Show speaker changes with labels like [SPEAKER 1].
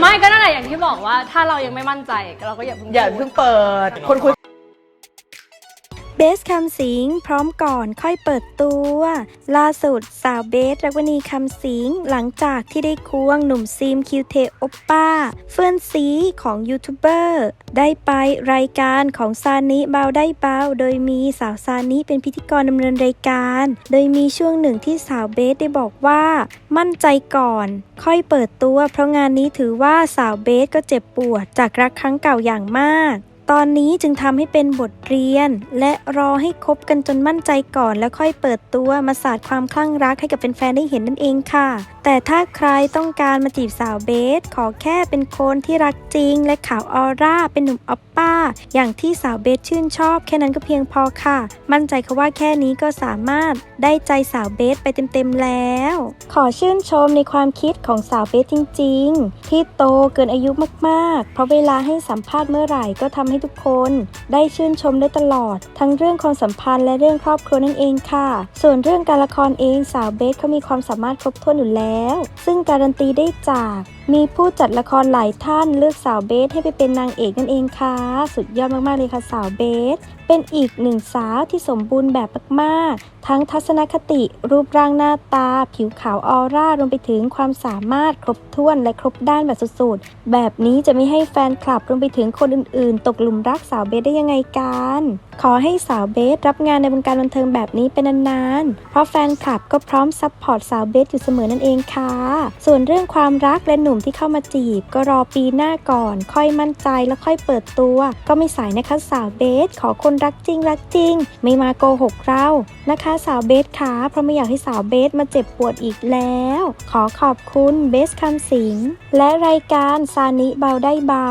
[SPEAKER 1] ไม่ก็นั่นแหละอย่างที่บอกว่าถ้าเรายังไม่มั่นใจเราก็อย่าเพิ่ง
[SPEAKER 2] อย่าเพิ่งเปิด คนคุย
[SPEAKER 3] เบสคำสิงพร้อมก่อนค่อยเปิดตัว ล่าสุดสาวเบสรักวณีคำสิงหลังจากที่ได้ควงหนุ่มซีมคิวเทโอปป้า เฟื่อนซีของยูทูบเบอร์ได้ไปรายการของซานิเบาได้เบาโดยมีสาวซานิเป็นพิธีกรดำเนินรายการ โดยมีช่วงหนึ่งที่สาวเบสได้บอกว่า มั่นใจก่อน ค่อยเปิดตัว เพราะงานนี้ถือว่าสาวเบสก็เจ็บปวดจากรักครั้งเก่าอย่างมาก ตอนนี้จึงทำให้เป็นบทเรียน และรอให้คบกันจนมั่นใจก่อน แล้วค่อยเปิดตัวมาสาดความคลั่งรักให้กับแฟนๆได้เห็นนั่นเองค่ะ แต่ถ้าใครต้องการมาจีบสาวเบส ขอแค่เป็นคนที่รักจริง และขาวออร่า เป็นหนุ่มออปป้า อย่างที่สาวเบสชื่นชอบ แค่นั้นก็เพียงพอค่ะ มั่นใจค่ะว่าแค่นี้ก็สามารถได้ใจสาวเบสไปเต็มๆแล้ว ขอชื่นชมในความคิดของสาวเบสจริง ๆ ที่โตเกินอายุมากๆ เพราะเวลาให้สัมภาษณ์เมื่อไหร่ก็ทำให้ทุกคนได้ชื่นชมได้ตลอด ทั้งเรื่องความสัมพันธ์และเรื่องครอบครัวนั่นเองค่ะ ส่วนเรื่องการละครเองสาวเบสเขามีความสามารถครบถ้วนอยู่แล้ว ซึ่งการันตีได้จาก มีผู้จัดละครหลายท่านเลือกสาวเบสให้ไปเป็นนางเอกนั่นเองค่ะ สุดยอดมากๆเลยค่ะสาวเบส เป็นอีกหนึ่งสาวที่สมบูรณ์แบบมากๆ ทั้งทัศนคติ รูปร่างหน้าตา ผิวขาวออร่ารวมไปถึงความสามารถครบถ้วนและครบด้านแบบสุดๆ แบบนี้จะไม่ให้แฟนคลับรวมไปถึงคนอื่นๆ ตกหลุมรักสาวเบสได้ยังไงกัน ขอให้สาวเบสรับงานในวงการบันเทิงแบบนี้เป็นนานๆ เพราะแฟนคลับก็พร้อมซัพพอร์ตสาวเบสอยู่เสมอนั่นเองค่ะ ส่วนเรื่องความรักและหนุ่มที่เข้ามาจีบ ก็รอปีหน้าก่อน ค่อยมั่นใจแล้วค่อยเปิดตัว ก็ไม่สายนะคะสาวเบส ขอคนรักจริงรักจริง ไม่มาโกหกเรานะคะ สาวเบสค่ะเพราะไม่อยากให้สาวเบสมาเจ็บปวดอีกแล้ว ขอขอบคุณเบสคำสิงและรายการซานิเบาได้เบา